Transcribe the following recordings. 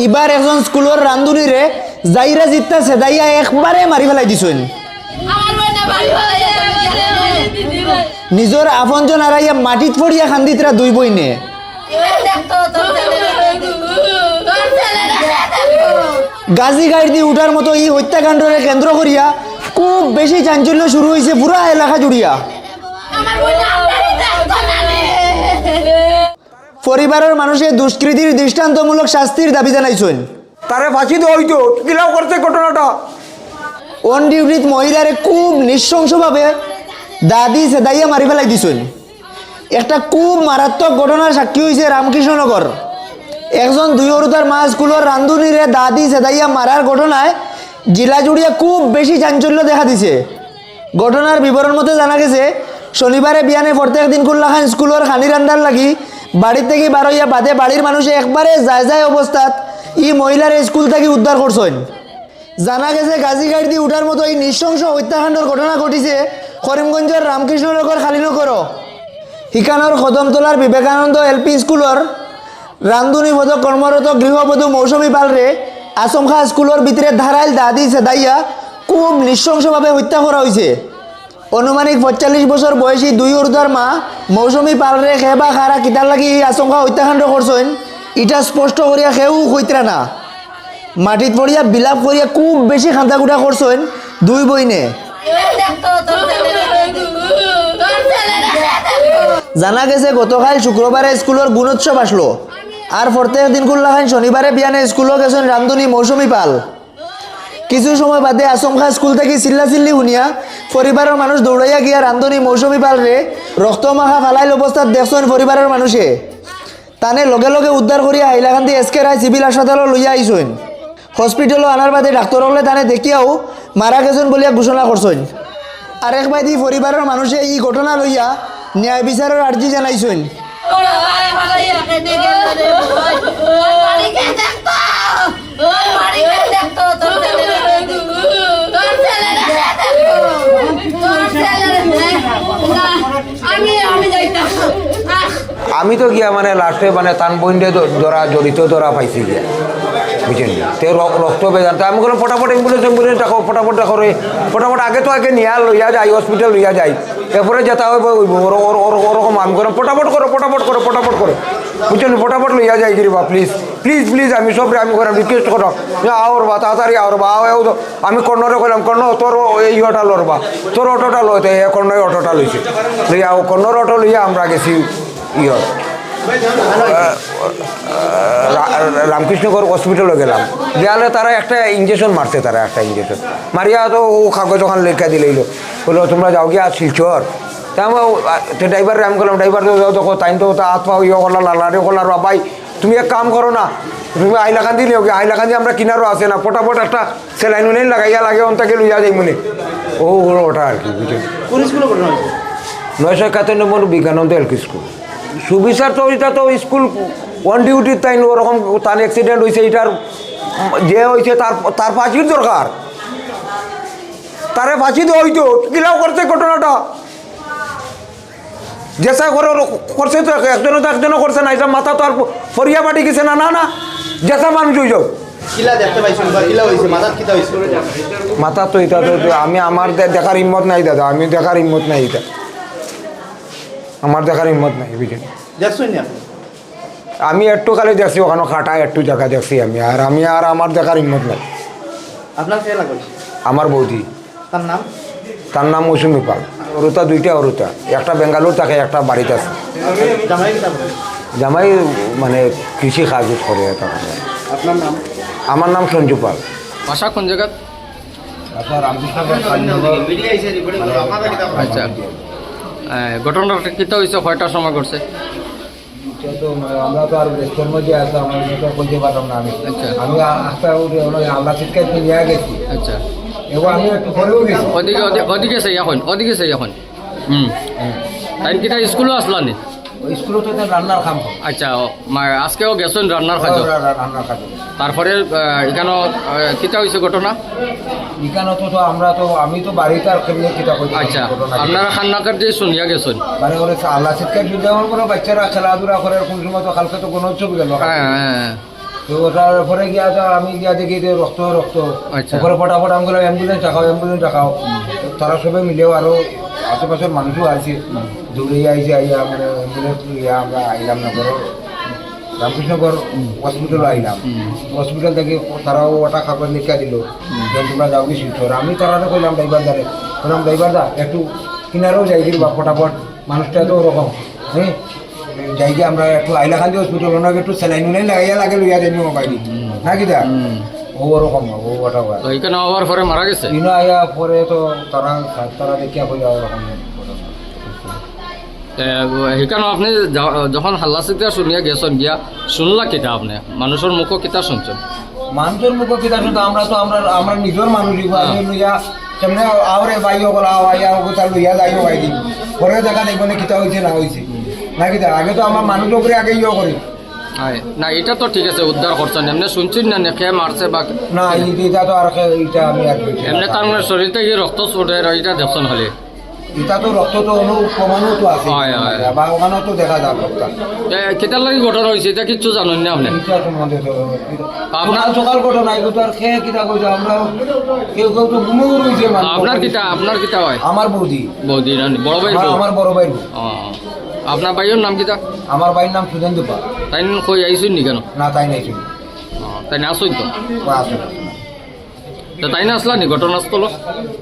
এবার একজন স্কুলের রান্ধুনিরে যাইরা জিততা সেদাইয়া একবারে মারি ফেলাই দিছেন নিজের আপনজন আড়াইয়া মাটিত পড়িয়া খান্দিতরা দুই বইনে। গাজি গাড়ি দিয়ে উঠার মতো এই হত্যাকাণ্ডরে কেন্দ্র করিয়া খুব বেশি চাঞ্চল্য শুরু হয়েছে পুরা এলাকা জুড়িয়া পরিবারের মানুষের দুষ্কৃতির দৃষ্টান্তমূলক শাস্তির দাবি জানাইছেন। তারে ফাঁসি হইতো কিলাও করছে ঘটনাটা। অন ডিউটিত মহিলারে খুব নৃশংসভাবে দাদি সেদাইয়া মারি ফেলাই দিছেন। একটা খুব মারাত্মক ঘটনার সাক্ষী হয়েছে রামকৃষ্ণনগর। একজন দুই অরুতার মা স্কুলের রান্ধুনিরে দাদি সেদাইয়া মারার ঘটনায় জেলা জুড়িয়া খুব বেশি চাঞ্চল্য দেখা দিছে। ঘটনার বিবরণ মতে জানা গেছে শনিবারে বিয়ানে প্রত্যেক দিন কুল্লাখান স্কুলের খানি রান্দার লাগি বাড়ির থেকে বার হইয়া বাদে বাড়ির মানুষে একবারে যায় যায় অবস্থাত ই মহিলার স্কুল থেকে উদ্ধার করছেন? জানা গেছে গাজী গাড়ি দিয়ে উঠার মতো এই নৃশংস হত্যাকাণ্ডের ঘটনা ঘটিছে করিমগঞ্জের রামকৃষ্ণনগর খালিনগর হিকানোর কদমতলার বিবেকানন্দ এলপি স্কুলের রান্ধুনি পদ কর্মরত গৃহবধূ মৌসুমী পালরে আসমখা স্কুলের ভিতরে ধারাইল দাদি সেদাইয়া খুব নৃশংসভাবে হত্যা করা হয়েছে অনুমানিক পঁয়তাল্লিশ বছর বয়সী দুই উর্দার মা মৌসুমী পালরে খেবা খারা কিতার লাগি আশঙ্কা হত্যাকাণ্ড করছেন ইটা স্পষ্ট করিয়া সেও হইতরা না। মাটিত পড়িয়া বিলাপ করিয়া খুব বেশি খান্দাকুটা করছেন দুই বইনে। জানা গেছে গতকাল শুক্রবারে স্কুলের গুণোৎসব আসলো। আর প্রত্যেক দিন কুল্লাখান শনিবারে বিয়ানে স্কুলও গেছেন রান্ধুনি মৌসুমী পাল। কিছু সময় বাদে আসমখা স্কুল থেকে চিল্লা চিল্লি শুনিয়া পরিবারের মানুষ দৌড়াইয়া গিয়া রান্ধুনি মৌসুমী পালরে রক্তমাখা ফালাইল অবস্থাত দেখছেন পরিবারের মানুষে তানে লগে লগে উদ্ধার করিয়া হাইলাকান্দি এসকে রায় সিভিল হাসপাতালও লইয়া আইসেন হসপিটালও আনার বাদে ডাক্তার হলে তানে দেখিয়াও মারা গেছেন বলিয়া ঘোষণা করছেন আরেক বাইদি পরিবারের মানুষে এই ঘটনা লইয়া ন্যায় বিচারের আর্জি জানাইছেন। দেখতো ওই বাড়িকে দেখতো তোর ছেলেরা তোর ছেলেরা দেখতো তোর ছেলেরা আমি আমি যাইতাম আহ আমি তো গিয়া মানে লাস্টে মানে তান বইন্ডে ধরা, জড়িত ধরা পাইছি গিয়া। বুঝছেন তে রক্ত বেজান তো আমি বললাম ফটাফট অ্যাম্বুলেন্স অ্যাম্বুলেন্স দেখো ফটাফট দেখো রে ফটাফট আগে তো আগে নিয়া, লইয়া যাই হসপিটাল লইয়া যাই এরপরে যেতে হবে ওর- ওর- ওর- ওরকম আমি করলাম ফটাফট করো ফটাফট করো ফটাফট করো বুঝছেন ফটাফট লইয়া যাই গিরি বা প্লিজ প্লিজ প্লিজ আমি সব আমি করাম রিকোয়েস্ট করো আওর বা, তাড়াতাড়ি আওর বা, আও আমি কর্ণরে কইলাম কর্ণ তোর এই অটোটা লর বা। তোর অটোটা লইতে কর্ণই অটোটা লইছে লইয়া কর্ণর অটো লইয়া আমরা গেছি। ইয়র রামকৃষ্ণগর হসপিটালে গেলাম। গেলে তারা একটা ইঞ্জেকশন মারছে তারা একটা ইঞ্জেকশন মারিয়া তো ও কাগজ ওখানে লেখা দিলেইল বলল তোমরা যাও গিয়া শিলচর। তা ড্রাইভার আমি বললাম ড্রাইভার তো যাও দেখো তাই তো হাত পাও ইয়ে করলা লালারে করলার ভাই তুমি এক কাম করো না। তুমি আইলাকান্দি নিও গিয়ে আইলাকান্দি আমরা কিনারও আসে না। ফটাফট একটা সেলাইন উলাইন লাগাইয়া লাগে অন্তাকে লইয়া যাই মনে। ও ওটা আর কি বুঝলি নয়শো একাত্তর বিজ্ঞানন্দ এলপি স্কুল। সুবিচার তো ওইটা তো স্কুল ওয়ান ডিউটির তাই ওরকম তার অ্যাক্সিডেন্ট হয়েছে এটার যে হয়েছে তার তার ফাঁসির দরকার। তারে ফাঁসি দেওয়া হইতো কিলাও করছে ঘটনাটা। জেসা করে করছে তো একজনও তো একজনও করছে না এটা মাথা তো আর ফরিয়া পাটি গেছে না না না জেসা মানুষ মাথাত মাথা তো এটা তো আমি আমার দেখার হিম্মত নাই দাদা আমি দেখার হিম্মত নাই এটা। আমার দেখার হিম্মত নাই বুঝলেন আপনি? আমি একটু খালি দেখছি ওখানে খাটা একটু জায়গা দেখছি আমি আর আমি আর আমার দেখার হিম্মত নাই। আপনার কে লাগল আমার বৌদি। তার নাম? তার নাম মৌসুমি পাল। অরুতা দুইটা অরুতা একটা বেঙ্গালুর থাকে একটা বাড়িতে আছে। জামাই মানে কৃষি কাজ করে এটা। আপনার নাম? আমার নাম সঞ্জু পাল। বাসা কোন বলে আচ্ছা ঘটনাটা কিতা হয়েছে কয়টার সময় করছে আমরা তো আর ব্যস্তর মধ্যে আমার তো বলতে পারলাম না আমি। আচ্ছা। আমি আস্তে আল্লাহ চিৎকার নিয়ে গেছি। আচ্ছা। এবার আমি একটু পরেও গেছি। ওদিকে ওদি- ওদিকে সেই এখন ওদিকে সেই এখন। হুম। তাই কিতা স্কুলও আসলা নি ওই স্কুলে তো রান্নার করে। আচ্ছা আজকেও গেছেন রান্নার খাদ্য? রান্নার কাজ তারপরে এখানে কিতা হয়েছে ঘটনা? এখানে তো আমরা তো আমি তো বাড়িতে আর কেমনি কিতা করি আচ্ছা আপনারা খান্নাকার যে শুনিয়া গেছেন? মানে ওরে আল্লাহ চিৎকার যেমন করে বাচ্চারা খেলাধুলা করে কোন সময় তো কালকে তো কোনো উৎসব গেল হ্যাঁ হ্যাঁ তো ওটার পরে গিয়া তো আমি গিয়া দেখি যে রক্ত রক্ত। আচ্ছা। তারপরে ফটাফট আমি বললাম অ্যাম্বুলেন্স রাখাও অ্যাম্বুলেন্স রাখাও তো তারা সবাই মিলেও আরও আশেপাশের মানুষও আছে দৌড়ে আইছে আইয়া মানে অ্যাম্বুলেন্স ইয়া আমরা আইলাম না করো রামকৃষ্ণগর হসপিটাল আইলাম। হসপিটাল থেকে তারাও ওটা খাবার লিখা দিল যে তোমরা যাও কি শিলচর আমি তারা কইলাম ড্রাইভার দারে বললাম ড্রাইভার দা একটু কিনারেও যাই বা ফটাফট। মানুষটা তো ওরকম হ্যাঁ যাই আমরা একটু আইলাখান্দি হসপিটাল ওনাকে একটু স্যালাইন লাগাইয়া লাগে লইয়া যাই মোবাইল। না কি দা? ও ওরকম ও ওটা তো এখানে হওয়ার পরে মারা গেছে? ইনো আইয়া পরে তো তারা তারা দেখিয়া কইয়া ওরকম সেইখানে আপনি য- যখন হাল্লা চিতিয়া শুনিয়া গেছেন গিয়া শুনলা কিতা আপনি? মানুষের মুখ কিতা শুনছেন মানুষের মুখ কিতা শুনতো আমরা তো আমরা আমরা নিজের মানুষ লইয়া আওরে বাইও লইয়া যাইও দিন পরে দেখা দেখব না কিতা হয়েছে না হয়েছে না কিতা আগে তো আমার মানুষ উপরে আগে ইয়ে করি না এটা তো ঠিক আছে উদ্ধার করছেন। এমনি শুনছেন না নেখে মারছে বা না এটা তো আর এটা আমি আর এমনি তার মানে শরীর থেকে রক্ত ছুটে এটা দেখছেন হলে এটা তো রক্ত তো অনু প্রমাণও তো আছে। হয়, হয়। বা ওখানেও তো দেখা যায় রক্ত। কেটার লাগে ঘটনা হয়েছে এটা কিচ্ছু জানেন না আপনি? আপনার- সকাল ঘটনা এগুলো আর খেয়ে কিতা কইছে? আমরা কেউ কেউ তো ঘুমেও রয়েছে আপনার কিতা আপনার কিতা হয়? আমার বৌদি। বৌদি বড় ভাই আমার- বড় ভাই আপনার ভাইয়ের নাম কিতা আমার ভাইয়ের নাম সুজেন দুপা। তাই কই আইসুন নি কেন? না তাই নাই তাই না আসুন তো? তো তাই না আসলা নি ঘটনাস্থল?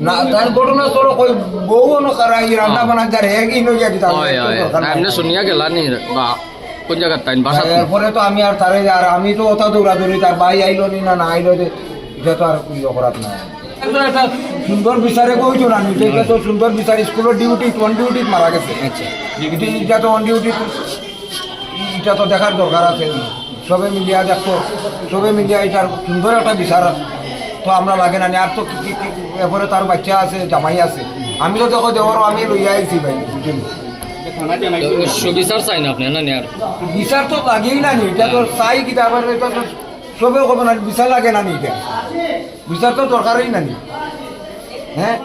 না তার ঘটনা সরো কই বউ ন করাই রান্না বানা যার এক ইনো যা দিতা হয় হয়। না শুনিয়া গেলা নি বা কোন জায়গার তাই বাসা এরপরে তো আমি আর তারে আর আমি তো ওটা দৌড়াদৌড়ি তার ভাই আইলো নি না না আইলো যে এটা তো আর ইয়ে করাত না সুন্দর বিচারে কইছো না নিজে এটা তো সুন্দর বিচার স্কুলের ডিউটি অন ডিউটি মারা গেছে? আচ্ছা। এটা তো অন ডিউটি এটা তো দেখার দরকার আছে। সবে মিলিয়া দেখো সবে মিলিয়া এটার সুন্দর একটা বিচার তো আমরা লাগে না। আর তো কি- কি- কি- এরপরে তার বাচ্চা আছে জামাই আছে। আমি তো দেখো দেওয়ার আমি লইয়া আইছি ভাই। বুঝলি? চাই না আপনি না নি বিচার তো লাগেই না নি এটা তো চাই কিতা আবার এটা তো সবেও কবে না বিচার লাগে না নি এটা। বিচার তো দরকারই না নি। হ্যাঁ